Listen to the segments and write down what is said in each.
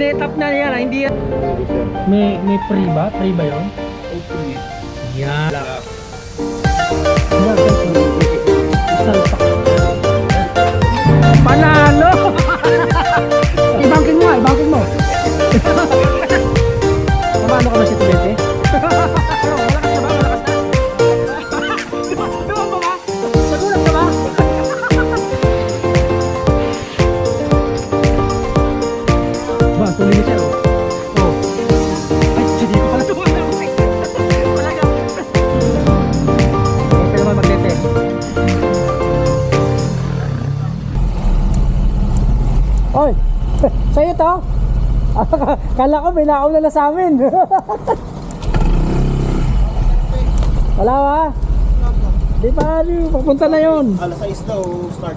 Sinetap na yan, ah, hindi yan. May, may free ba? Free ba yun? Hopefully. Yan. Panalo! ibangking mo, ibangking mo. Kala ko may nauna na sa amin. Wala ba? Di ba, di, papunta na yon. Alas 6 daw start.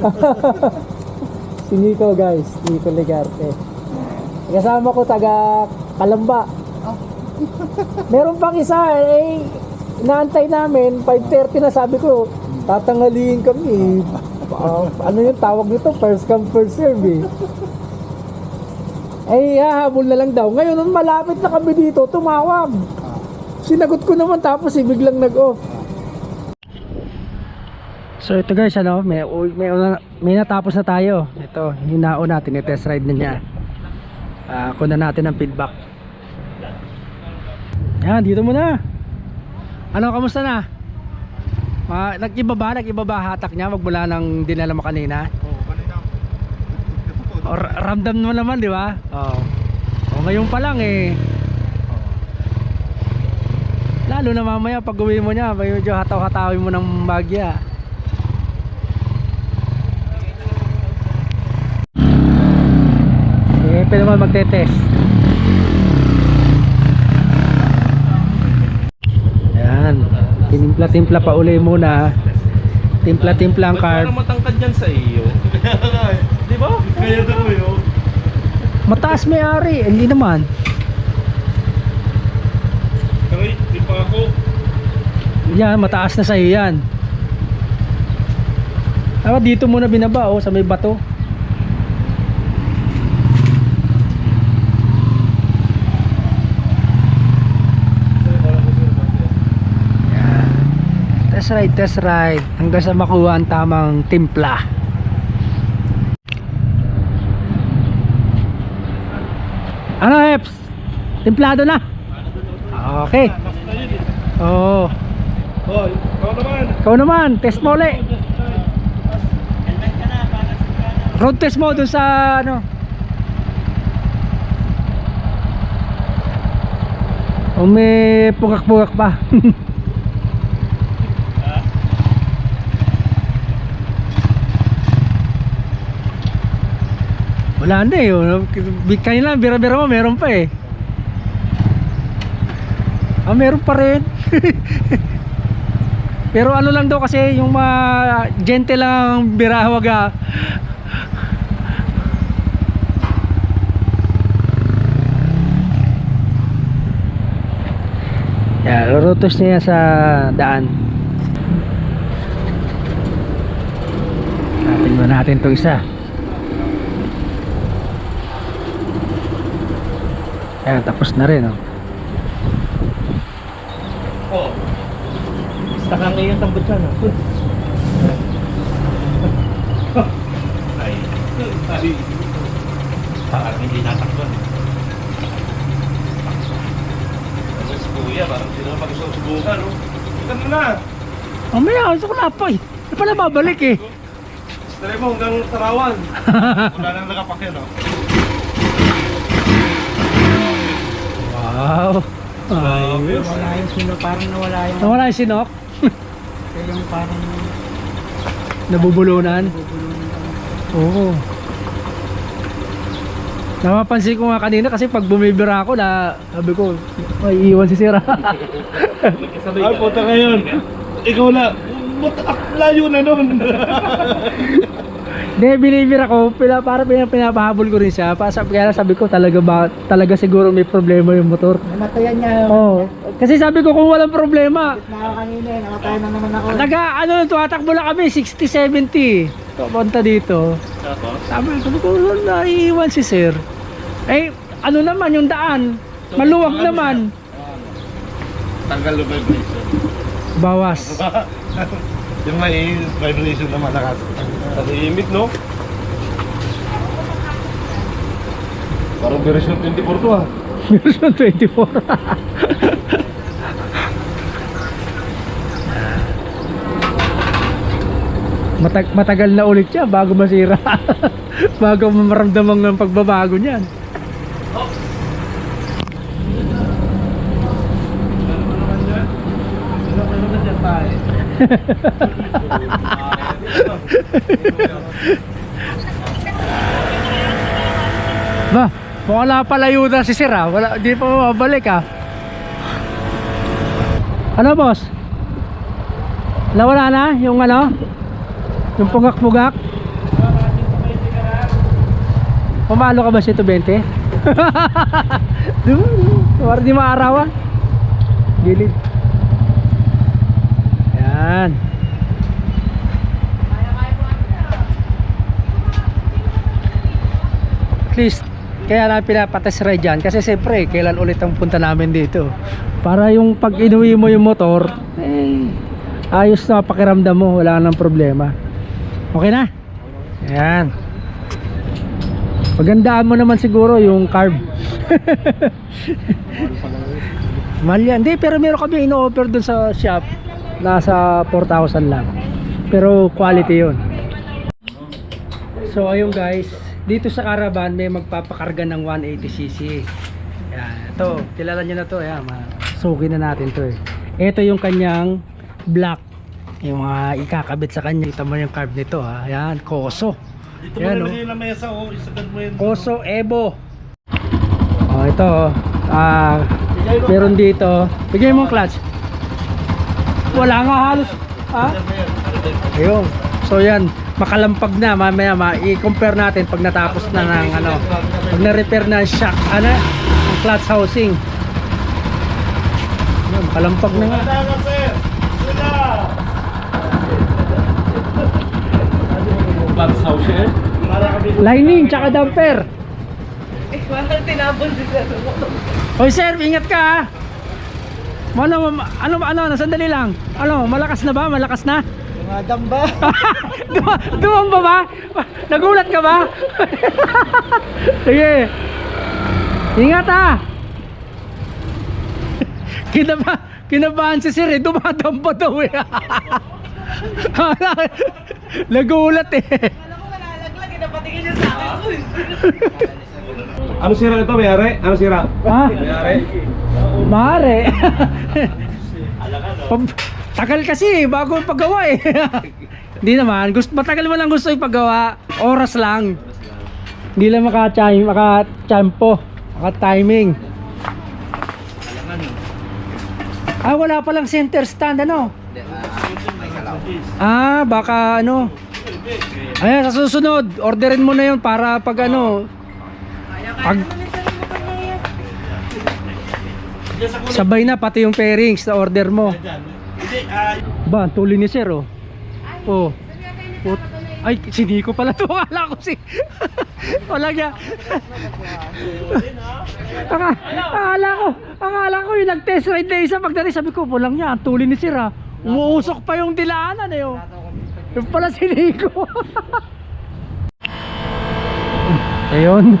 Si Nico guys, Nico Legarte. Kasama ko taga Kalamba. Meron pang isa eh, inaantay namin, 5.30 na sabi ko, tatangaliin kami. Ah, ano yung tawag nito? First come, first serve eh. Eh, hahabol na lang daw. Ngayon, nung malapit na kami dito, tumawag. Sinagot ko naman tapos eh, biglang nag-off. So ito guys, ano, may, may, may natapos na tayo. Ito, hinao natin, i-test ride na niya. Ah, kuna natin ang feedback. Yan, dito muna. Ano, kamusta na? Ah, nag-iba ba? Nag-iba ba hatak niya magmula ng dinala mo kanina. O, ra- ramdam mo naman, di ba? Oo. O, ngayon pa lang eh. Lalo na mamaya pag uwi mo niya, medyo hataw-hatawin mo ng bagya. Eh, pwede naman magte-test. Yan. Tinimpla-timpla pa uli muna. Timpla-timpla ang carb. Parang matangkad yan sa iyo. Ba? Kaya daw ko yun. Mataas may ari, hindi naman. Kaya di pa ako. Yan, mataas na sa'yo yan. Ah, dito muna binaba oh, sa may bato. Yan. Test ride, test ride. Hanggang sa makuha ang tamang timpla. Ano, Eps? Timplado na? Okay. Oo. Hoy, ikaw naman. Ikaw naman, test mo ulit. Road test mo dun sa ano. O may pugak-pugak pa. Wala na eh. Kanina bira-bira mo meron pa eh. Ah, meron pa rin. Pero ano lang daw kasi yung mga gentle lang birahawag ah. Yeah, rurutos niya sa daan. Natin mo natin itong isa. Ayan, tapos na rin oh. Oo. Basta kang ngayon tambot siya, no? Ay. Ay. Parang hindi natakbo. Ano si Kuya, parang hindi naman mag-susubukan, no? Ikan mo na! Mamaya, gusto ko na pa eh. Pala babalik eh. Try mo hanggang Tarawan. Wala nang nakapakyan, no? Ayos. Wala yung sino, parang nawala yung, Nawala yung sinok. yung parang Nabubulunan. bubulong Oo. Napapansin ko nga kanina kasi pag bumibira ako na sabi ko, may iwan si Sira. Ay, puta ngayon. Ikaw na. Ba't layo na nun? Hindi, binibira ko, pila, para pina, pinapahabol ko rin siya. Pa, sabi, kaya sabi ko talaga ba, talaga siguro may problema yung motor. Namatayan niya. Oo. Kasi sabi ko kung walang problema, Na kanina eh, nakatayan na naman ako. Naga, ano, tumatakbo lang kami, 60-70. Papunta dito. Tapos? Sabi ko, ko naiiwan si sir. Eh, ano naman yung daan? Maluwag naman. Tanggal yung vibration. Bawas. yung may vibration na malakas. Tahimik, no? Parang version 24 to ah. Version 24. Matag matagal na ulit siya bago masira. bago maramdaman ng pagbabago niyan. Ba, wala palayo na si Sir ah. Wala, di pa mabalik ah. Ano boss? Nawala na yung ano? Yung pugak-pugak? Pumalo ka ba si 20? Para di maarawan. Gilid. Yan. At least kaya na pinapatest ride dyan kasi siyempre kailan ulit ang punta namin dito? Para yung pag inuwi mo yung motor eh, ayos na pakiramdam mo. Wala nang problema. Okay na? Yan. Pagandaan mo naman siguro yung carb. Mahal yan. Hindi pero meron kami ino-offer dun sa shop nasa 4,000 lang pero quality yun So ayun guys, dito sa caravan may magpapakarga ng 180cc. Yan, ito, kilala nyo na to, yan, suki na natin to eh. Ito yung kanyang black, yung mga ikakabit sa kanya. Kita mo yung carb nito ha, yan, Koso. Dito Yan, mo oh. na mesa oh. Isagad mo yun. Koso Evo. Oh, ito oh. Ah, meron dito. Bigay mo ang clutch. Wala nga halos. Ha? Ayun. So yan, makalampag na mamaya ma i-compare natin pag natapos na ng ano, pag na-repair na ang shock, ano, ang clutch housing. Ayun, makalampag na nga. Eh? Para kami Lining tsaka damper. Eh, tinabon si Sir. Hoy sir, ingat ka ha. Ano, ano, ano, ano, sandali lang. Ano, malakas na ba? Malakas na? Mga damba. Duma, dumamba ba? Nagulat ka ba? Sige. Ingat ha. Kinaba, kinabahan si Sir eh. Dumadamba daw eh. Nagulat eh. Alam ko malalaglag, napatingin niya sa akin. Ano sira ito, mayari? Ano sira? Ha? Mayari? Mare. Pag- Tagal kasi eh, bago paggawa eh. Hindi naman, gusto matagal mo lang gusto ipagawa. Oras lang. Hindi lang maka-time, maka-tempo, maka-timing. Ah, wala palang center stand ano? Ah, baka ano. Ayan, sa susunod, orderin mo na 'yon para pag ano, pag sabay na pati yung pairings na order mo. Ba, tuloy ni Sir oh. Oh. Put- Ay, si Nico pala to. Akala ko si... Wala niya. Aka, akala ko, akala ko yung nag-test ride na isa pagdating sabi ko, pulang niya, ang tuloy ni Sir ah. Umuusok pa yung dilaanan eh oh. Yung pala si Nico. Ayun,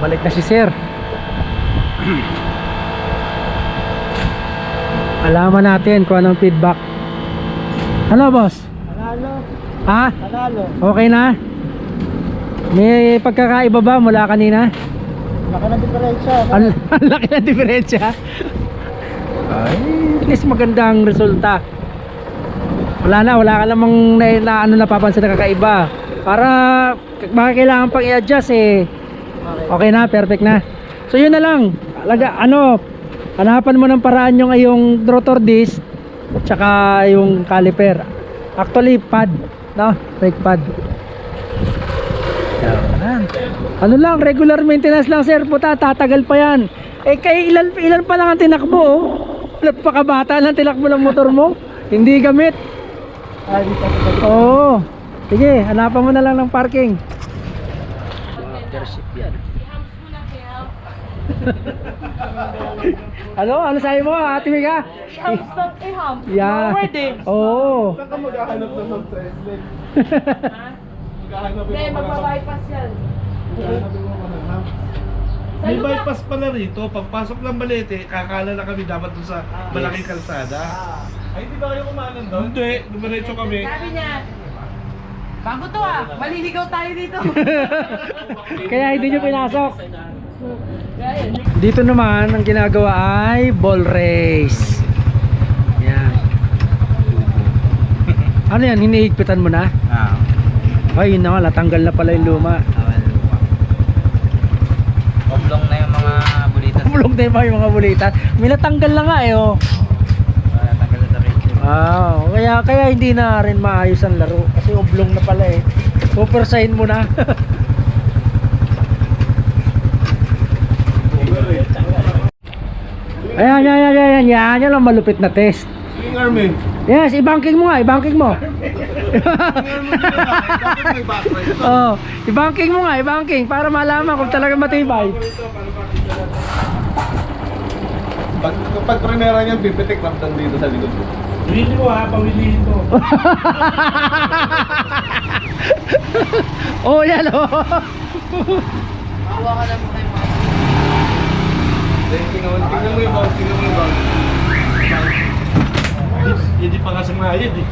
balik na si Sir. Alaman natin kung anong feedback. Ano boss? Panalo. Ha? Panalo. Okay na? May pagkakaiba ba mula kanina? Laka ng diferensya. Ang ang laki ng diferensya. Ay, at least magandang resulta. Wala na, wala ka namang na, na ano napapansin na kakaiba. Para baka kailangan pang i-adjust eh. Okay na, perfect na. So yun na lang. Alaga, ano, hanapan mo ng paraan yung yung rotor disc tsaka yung caliper. Actually, pad, no? Brake pad. Ano lang, regular maintenance lang sir, puta, tatagal pa yan. Eh kay ilan, ilan pa lang ang tinakbo oh. Ilan pa kabata lang tinakbo ng motor mo? Hindi gamit. Oo. Sige, hanapan mo na lang ng parking. Yan. ano? Ano sabi mo, Ate Mika? Ham stop eh ham. Yeah. Forward eh. Oo. Saan ka maghahanap ng sa SLED? Maghahanap Hindi, magbabypass yan. Ng. May bypass pala rito. Pagpasok ng Balete, kakala na kami dapat doon sa malaking kalsada. Ay, hindi ba kayo kumanan doon? Hindi. Dumiretso kami. Sabi niya, bago to ah, maliligaw tayo dito. Kaya hindi nyo pinasok. Dito naman, ang ginagawa ay ball race. Yan. Ano yan? Hinihigpitan mo na? Ah. Ay, yun na nga. Natanggal na pala yung luma. Oblong na yung mga bulitas. Bulog na yung mga- bulitan. May natanggal na nga eh, oh. Ah, tanggal na sa radio. Ah, kaya kaya hindi na rin maayos ang laro kasi oblong na pala eh. Supersign mo na. ayan, ayan, ayan, ayan, yan, yan ang malupit na test. Swing arm eh. Yes, i-banking mo nga, i-banking mo. Oh, i-banking mo nga, i-banking para malaman kung talaga matibay. Pag, kapag primera niyan, pipitik laptan dito sa likod mo. Willy mo ha, pawilihin mo. oh, yan oh. Bawa ka lang mo kayo mga. Tingnan mo, yung bounce, tingnan mo yung bounce. Hindi pa nga sumayad eh.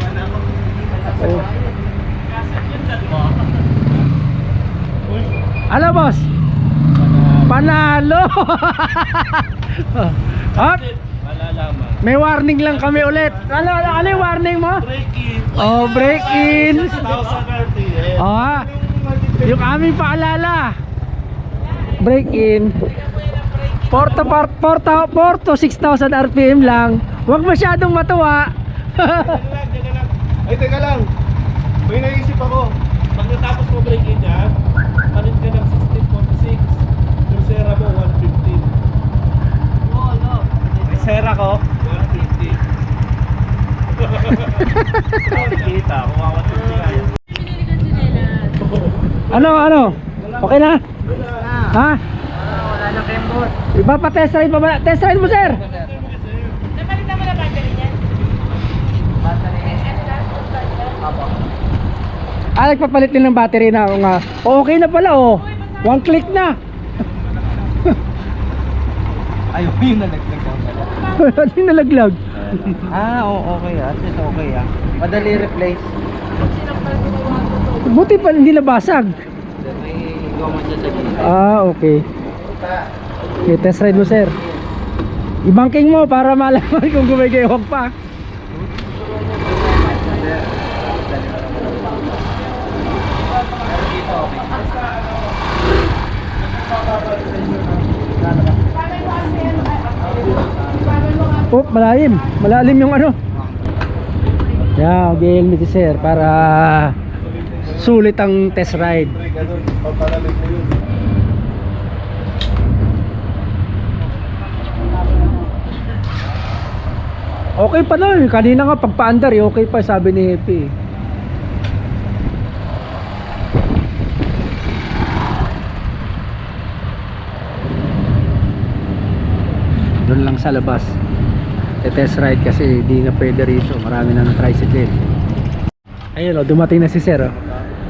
oh. Ano boss? Panalo! Hop! Malalaman. May warning lang kami ulit. Ano, ano, ano yung warning mo? Break in. Oh, break in. 6,000 RPM. Ah, yung aming paalala. Break in. 4 to 4 to 4 to 6,000 RPM lang. Huwag masyadong matuwa. Ay, teka lang. May naisip ako. Pag natapos mo break in yan, palit ka ng 1646. Yung sera mo, 115. Oo, no. May sera ko. 150. Kita. Pinili ka sinelas. ano, ano? Okay na? Ha? Wala na kembot. Iba pa test ride pa ba? Test ride mo, sir. Napalitan mo na battery niyan? Ah, nagpapalit din ng battery na. Oh, okay na pala, oh. One click na. Ay, yung nalaglag ako pala. Hindi nalaglag. Ah, oo, okay ah. Ito okay ah. Madali replace. Buti pa hindi nabasag. May goma dyan sa gilid. Ah, okay. Okay, test ride mo, sir. Ibangking mo para malaman kung gumagayawag pa. Oh, malalim. Malalim yung ano. Yeah, mag-helmet si sir para sulit ang test ride. Okay pa na, kanina nga pagpaandar, eh, okay pa sabi ni Happy. Doon lang sa labas. Test ride kasi di na pwede rito. Marami na ng tricycle. Ayun oh, dumating na si Sir oh.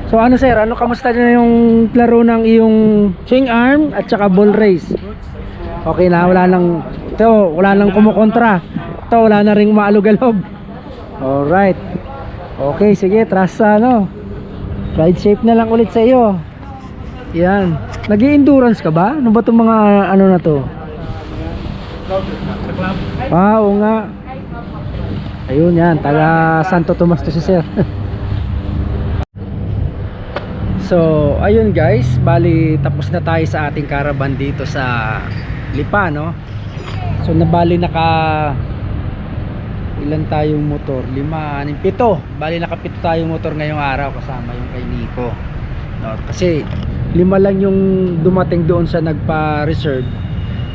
So ano Sir, ano kamusta na yung laro ng iyong swing arm at saka ball race? Okay na, wala nang ito, wala nang kumukontra. Ito, wala na ring maalog-alog. Alright. Okay, sige, trust sa ano. Ride safe na lang ulit sa iyo. Yan. nag endurance ka ba? Ano ba itong mga ano na to? Ah, oo nga. Ayun yan, taga Santo Tomas to si Sir. so, ayun guys, bali tapos na tayo sa ating caravan dito sa Lipa, no? So, nabali naka ilan tayong motor? Lima, anim, pito. Bali nakapito tayong motor ngayong araw kasama yung kay Nico. No, kasi lima lang yung dumating doon sa nagpa-reserve.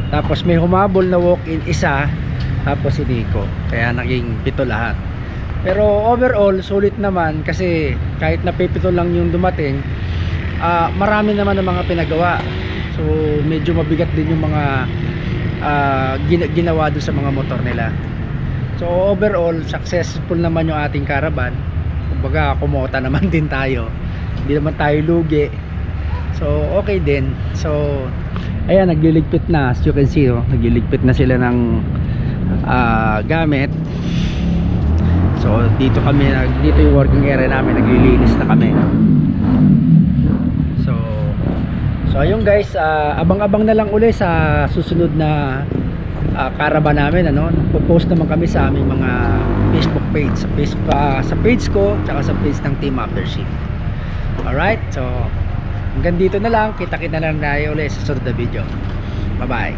Tapos may humabol na walk-in isa, tapos si Nico. Kaya naging pito lahat. Pero overall, sulit naman kasi kahit na pipito lang yung dumating, ah, marami naman ng mga pinagawa. So medyo mabigat din yung mga ah, gina- ginawa doon sa mga motor nila. So overall, successful naman yung ating caravan. Kumbaga, kumota naman din tayo. Hindi naman tayo lugi. So okay din. So ayan, nagliligpit na. As you can see, oh, nagliligpit na sila ng ah, gamit. So dito kami, dito yung working area namin, naglilinis na kami. So So ayun guys, ah, abang-abang na lang uli sa susunod na ah, caravan namin ano. Po-post naman kami sa aming mga Facebook page, sa page pa sa page ko, tsaka sa page ng Team Aftership. Alright, so hanggang dito na lang, kita-kita na lang tayo ulit sa susunod na video. Bye-bye.